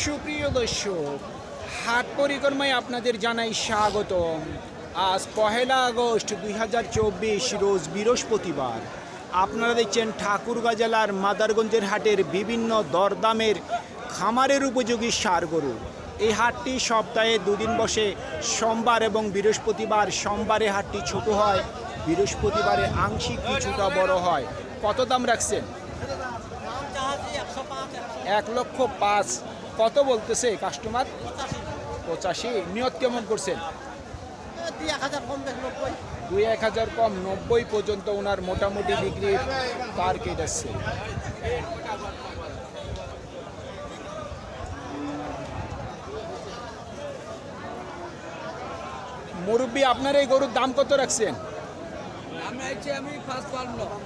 সুপ্রিয় দর্শক, হাট পরিক্রমায় আপনাদের জানাই স্বাগতম। আজ পহেলা আগস্ট দুই হাজার চব্বিশ, রোজ বৃহস্পতিবার। আপনারা দেখছেন ঠাকুরগাঁ জেলার মাদারগঞ্জের হাটের বিভিন্ন দরদামের খামারের উপযোগী সার গরু এই হাটটি সপ্তাহে দুদিন বসে, সোমবার এবং বৃহস্পতিবার সোমবারে হাটটি ছোট হয়, বৃহস্পতিবারে আংশিক কিছুটা বড় হয়। কত দাম রাখছেন? এক লক্ষ পাঁচ কত বলতেছে কাস্টমার পঁচাশি। নিয়ত কেমন করছেন? দুই এক হাজার কম নব্বই পর্যন্ত ওনার মোটামুটি বিক্রির টার্গেট আছে। মুরব্বী আপনার এই গরুর দাম কত রাখছেন?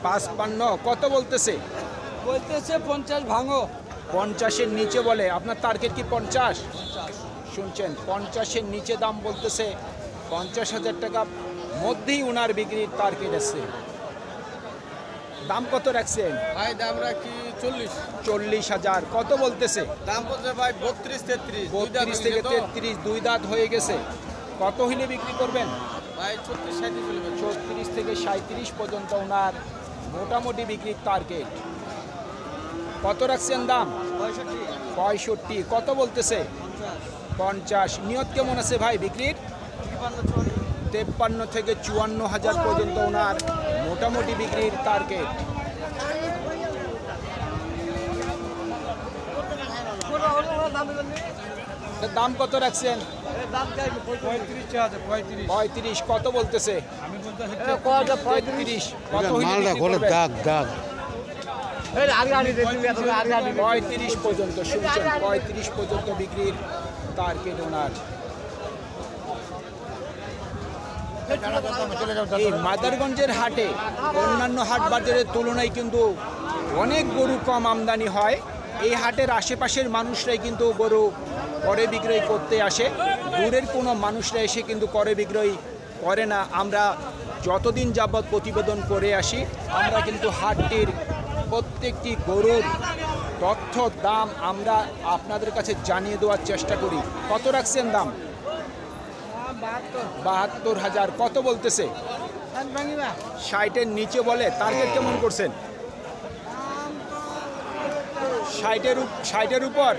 পাঁচ পান্ন কত বলতেছে? বলতেছে পঞ্চাশ ভাঙো। পঞ্চাশের নিচে বলে আপনার টার্গেট কি পঞ্চাশ? শুনছেন পঞ্চাশের নিচে দাম বলতেছে পঞ্চাশ হাজার টাকা মধ্যেই ওনার বিক্রির টার্গেট আছে। দাম কত রাখছেন? ভাই দাম রাখি চল্লিশ। চল্লিশ হাজার কত বলতেছে? দাম বলছে ভাই বত্রিশ তেত্রিশ বত্রিশ থেকে তেত্রিশ দুই দাঁত হয়ে গেছে। কত হইলে বিক্রি করবেন? ভাই ছত্রিশ সাঁত্রিশ থেকে সাঁত্রিশ পর্যন্ত ওনার মোটামুটি বিক্রির টার্গেট কত রাখছেন দাম? পঁয়ষট্টি। কত বলতেছে? পঞ্চাশ। নিয়ত কেমন আছে ভাই বিক্রির? তেপ্পান্ন থেকে চুয়ান্ন হাজার পর্যন্ত ওনার মোটামুটি বিক্রির টার্গেট দাম কত রাখছেন? পঁয়ত্রিশ। কত বলতেছে? পঁয়ত্রিশ? কত? দাগ দাগ। পঁয়ত্রিশ পর্যন্ত শুনছেন পঁয়ত্রিশ পর্যন্ত বিক্রির টার্গেট ওনার। এই মাদারগঞ্জের হাটে অন্যান্য হাট বাজারের তুলনায় কিন্তু অনেক গরু কম আমদানি হয়। এই হাটের আশেপাশের মানুষরাই কিন্তু গরু করে বিক্রয় করতে আসে। দূরের কোনো মানুষরা এসে কিন্তু করে বিক্রয় করে না। আমরা যতদিন যাবৎ প্রতিবেদন করে আসি আমরা কিন্তু হাটটির প্রত্যেকটি গরুর তথ্য, দাম আমরা আপনাদের কাছে জানিয়ে দেওয়ার চেষ্টা করি। কত রাখছেন দাম? বাহাত্তর হাজার। কত বলতেছে? ষাটের নিচে বলে, টার্গেট কেমন করছেন? ষাটের ষাটের উপর?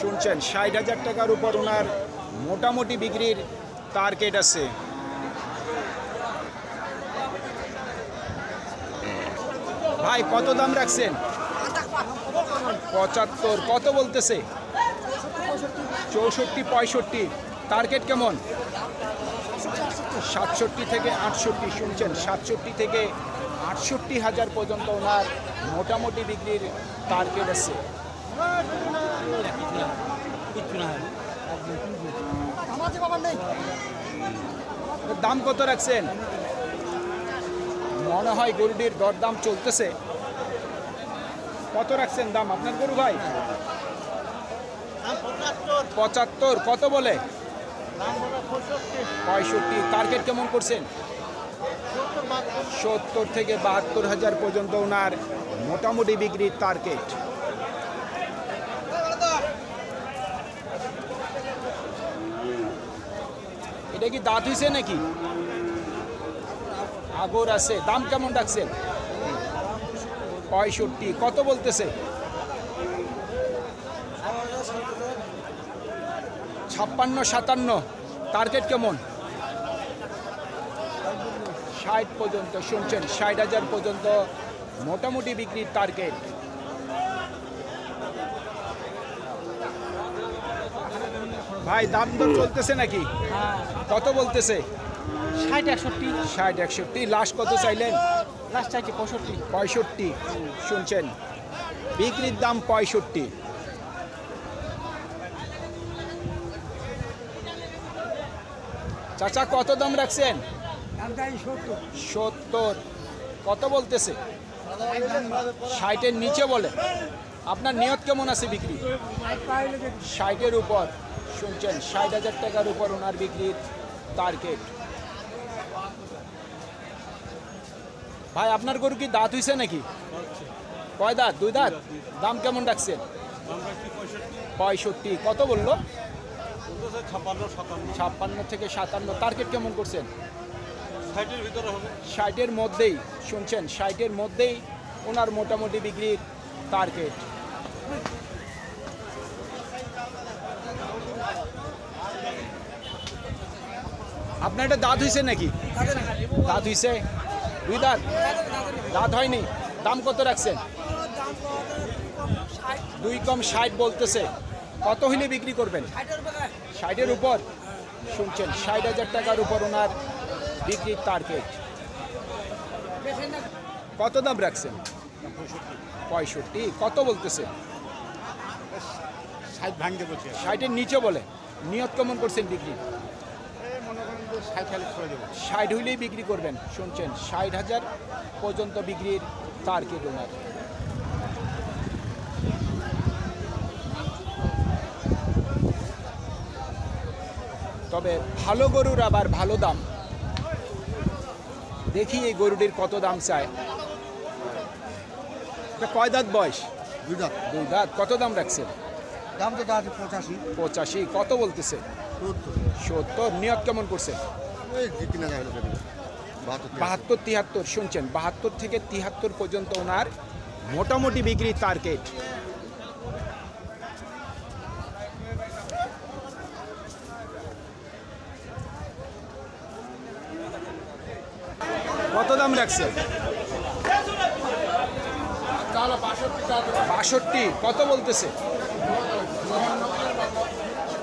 শুনছেন, ষাট হাজার টাকার উপর ওনার মোটামুটি বিক্রির টার্গেট আছে। ভাই, কত দাম রাখছেন? পঁচাত্তর, কত বলতেছে? চৌষট্টি, পঁয়ষট্টি। টার্গেট কেমন? সাতষট্টি থেকে আটষট্টি, শুনছেন? সাতষট্টি থেকে আটষট্টি হাজার পর্যন্ত ওনার মোটামুটি বিক্রির টার্গেট আছে। দাম কত রাখছেন? মনে হয় গরুটির দরদাম চলতেছে। কত রাখছেন দাম আপনার গরু ভাই? পঁচাত্তর, কত বলে? পঁয়ষট্টি টার্গেট কেমন করছেন? সত্তর থেকে বাহাত্তর হাজার পর্যন্ত ওনার মোটামুটি বিক্রির টার্গেট এটা কি দাঁত হয়েছে নাকি? আগর আছে। দাম কেমন রাখছেন? পঁয়ষট্টি। কত বলতেছে? ছাপ্পান্ন সাতান্ন। টার্গেট কেমন? ষাট পর্যন্ত শুনছেন? ষাট হাজার পর্যন্ত মোটামুটি বিক্রির টার্গেট। ভাই দাম দর চলতেছে নাকি? কত বলতেছে? ষাট একষট্টি। ষাট একষট্টি। লাস্ট কত চাইলেন? লাস্ট চাইছি পঁয়ষট্টি। পঁয়ষট্টি। শুনছেন? বিক্রির দাম পঁয়ষট্টি। চাচা কত দাম রাখছেন? সত্তর। কত বলতেছে? ষাটের নিচে বলে। আপনার নিয়ত কেমন আছে বিক্রি? ষাটের উপর। শুনছেন? ষাট হাজার টাকার উপর ওনার বিক্রির টার্গেট। ভাই আপনার গরু কি দাঁত হইছে নাকি? কয় দাঁত? দুই দাঁত? দাম কেমন রাখছেন পঁয়ষট্টি। কত বলল? ছাপ্পান্ন থেকে সাতান্ন। টার্গেট কেমন করছেন? ষাটের ভিতরে হবে। ষাটের মধ্যেই শুনছেন? ষাটের মধ্যেই ওনার মোটামুটি বিক্রির টার্গেট আপনার একটা দাঁত হয়েছে নাকি? দাঁত হয়েছে দুই দাঁত। দাঁত হয়নি। দাম কত রাখছেন? দুই কম ষাট বলতেছে। কত হইলে বিক্রি করবেন? ষাটের উপর? শুনছেন ষাট হাজার টাকার উপর ওনার বিক্রির টার্গেট কত দাম রাখছেন? পঁয়ষট্টি। কত বলতেছে? ষাট ভাঙতে বলছে। ষাটের নিচে বলে। নিয়ত কেমন করছেন বিক্রি? ষাট হইলেই বিক্রি করবেন। শুনছেন ষাট হাজার পর্যন্ত বিক্রির টার্গেট ওনার। তবে ভালো গরুর আবার ভালো দাম। দেখি এই গরুটির কত দাম চায়। কয় দাঁত বয়স? দুই দাঁত। দুই দাঁত। কত দাম রাখছেন? দাম তো আছে পঁচাশি। পঁচাশি কত বলতেছে? সত্তর। নিয়ত কেমন করছে? বাহাত্তর তিয়াত্তর শুনছেন? বাহাত্তর থেকে তিয়াত্তর পর্যন্ত ওনার মোটামুটি বিক্রি টার্গেট। কত দাম রাখছে? বাষট্টি কত বলতেছে?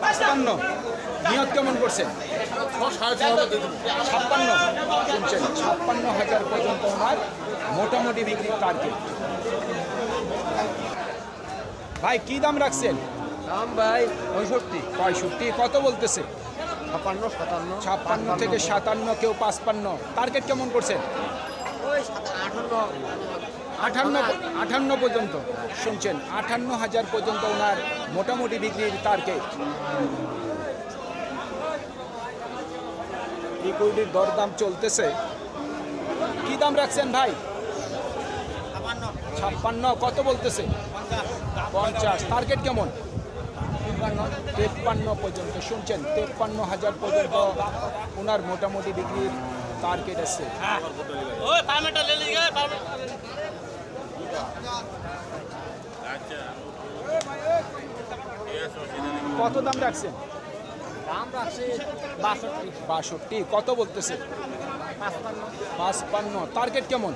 পাঁচপান্ন নিয়ত কেমন করছেন? ছাপ্পান্ন। শুনছেন ছাপ্পান্ন হাজার পর্যন্ত ওনার মোটামুটি বিক্রির টার্গেট ভাই কি দাম রাখছেন? দাম ভাই পঁয়ষট্টি। পঁয়ষট্টি কত বলতেছে? ছাপ্পান্ন সাতান্ন। ছাপ্পান্ন থেকে সাতান্ন কেউ পাঁচপান্ন। টার্গেট কেমন করছেন? ওই আঠান্ন আঠান্ন আঠান্ন পর্যন্ত শুনছেন আঠান্ন হাজার পর্যন্ত ওনার মোটামুটি বিক্রির টার্গেট এই গরুটির দরদাম চলতেছে। কি দাম রাখছেন ভাই? ছাপ্পান্ন। ছাপ্পান্ন কত বলতেছে? পঞ্চাশ। টার্গেট কেমন? তেপ্পান্ন পর্যন্ত শুনছেন তেপ্পান্ন হাজার পর্যন্ত ওনার মোটামুটি বিক্রির টার্গেট আছে। কত দাম রাখছেন? দাম রাখছি বাষট্টি। বাষট্টি কত বলতেছে? পাঁচপান্ন। টার্গেট কেমন?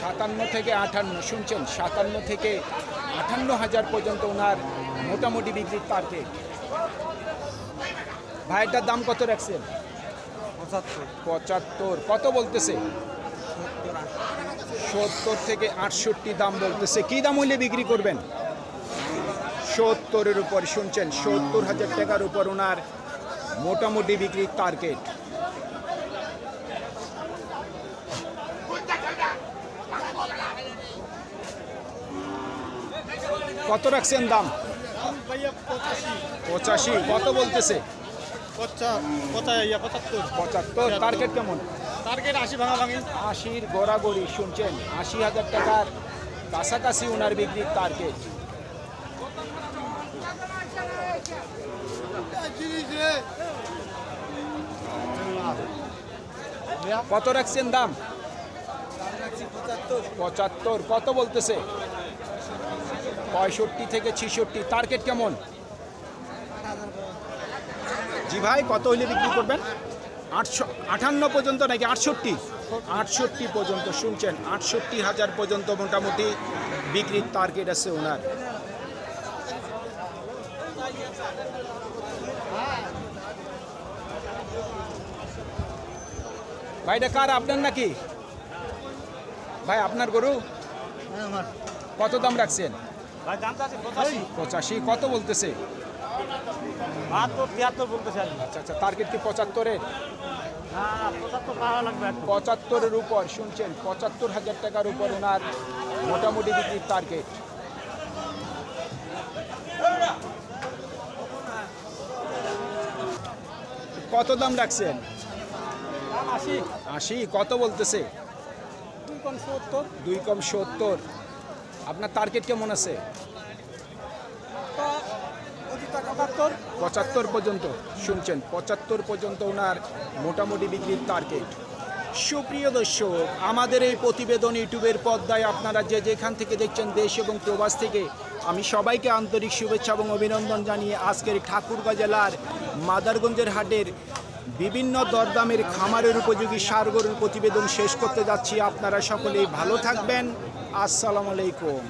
সাতান্ন থেকে আটান্ন শুনছেন? সাতান্ন থেকে আটান্ন হাজার পর্যন্ত ওনার মোটামুটি বিক্রির টার্গেট ভাইটার দাম কত রাখছেন? পঁচাত্তর। পঁচাত্তর। কত বলতেছে? সত্তর থেকে আটষট্টি দাম বলতেছে। কি দাম হইলে বিক্রি করবেন? সত্তরের উপর শুনছেন? সত্তর হাজার টাকার উপর ওনার মোটামুটি বিক্রির টার্গেট কত রাখছেন দাম? পঁচাশি। কত বলতেছে? পঁচাত্তর। টার্গেট কেমন? টার্গেট আশি ভাঙা ভাঙি। আশির গড়াগড়ি, শুনছেন? আশি হাজার টাকার কাছাকাছি ওনার বিক্রির টার্গেট। কত রাখছেন দাম? পঁচাত্তর। কত বলতেছে? পঁয়ষট্টি থেকে ছিষট্টি। টার্গেট কেমন? জি ভাই, কত হইলে বিক্রি করবেন? আটশো আটান্ন পর্যন্ত নাকি আটষট্টি? আটষট্টি পর্যন্ত শুনছেন আটষট্টি হাজার পর্যন্ত মোটামুটি বিক্রির টার্গেট আছে ওনার। ভাইটা কার? আপনার নাকি? ভাই আপনার গরু? কত দাম রাখছেন? পঁচাশি। কত বলতেছে? আচ্ছা আচ্ছা টার্গেট কি পঁচাত্তরের। পঁচাত্তরের উপর শুনছেন? পঁচাত্তর হাজার টাকার উপর ওনার মোটামুটি বিক্রির টার্গেট কত দাম রাখছেন? আশি। আশি। কত বলতেছে? দুই কম সত্তর। দুই কম সত্তর। আপনার টার্গেট কেমন আছে? পঁচাত্তর। পর্যন্ত শুনছেন পঁচাত্তর পর্যন্ত ওনার মোটামুটি বিক্রির টার্গেট সুপ্রিয় দর্শক আমাদের এই প্রতিবেদন ইউটিউবের পর্দায় আপনারা যে যেখান থেকে দেখছেন দেশ এবং প্রবাস থেকে আমি সবাইকে আন্তরিক শুভেচ্ছা এবং অভিনন্দন জানিয়ে আজকের ঠাকুরগাঁ জেলার মাদারগঞ্জের হাটের বিভিন্ন দরদামের খামারের উপযোগী সার গরুর প্রতিবেদন শেষ করতে যাচ্ছি। আপনারা সকলেই ভালো থাকবেন। আসসালামু আলাইকুম।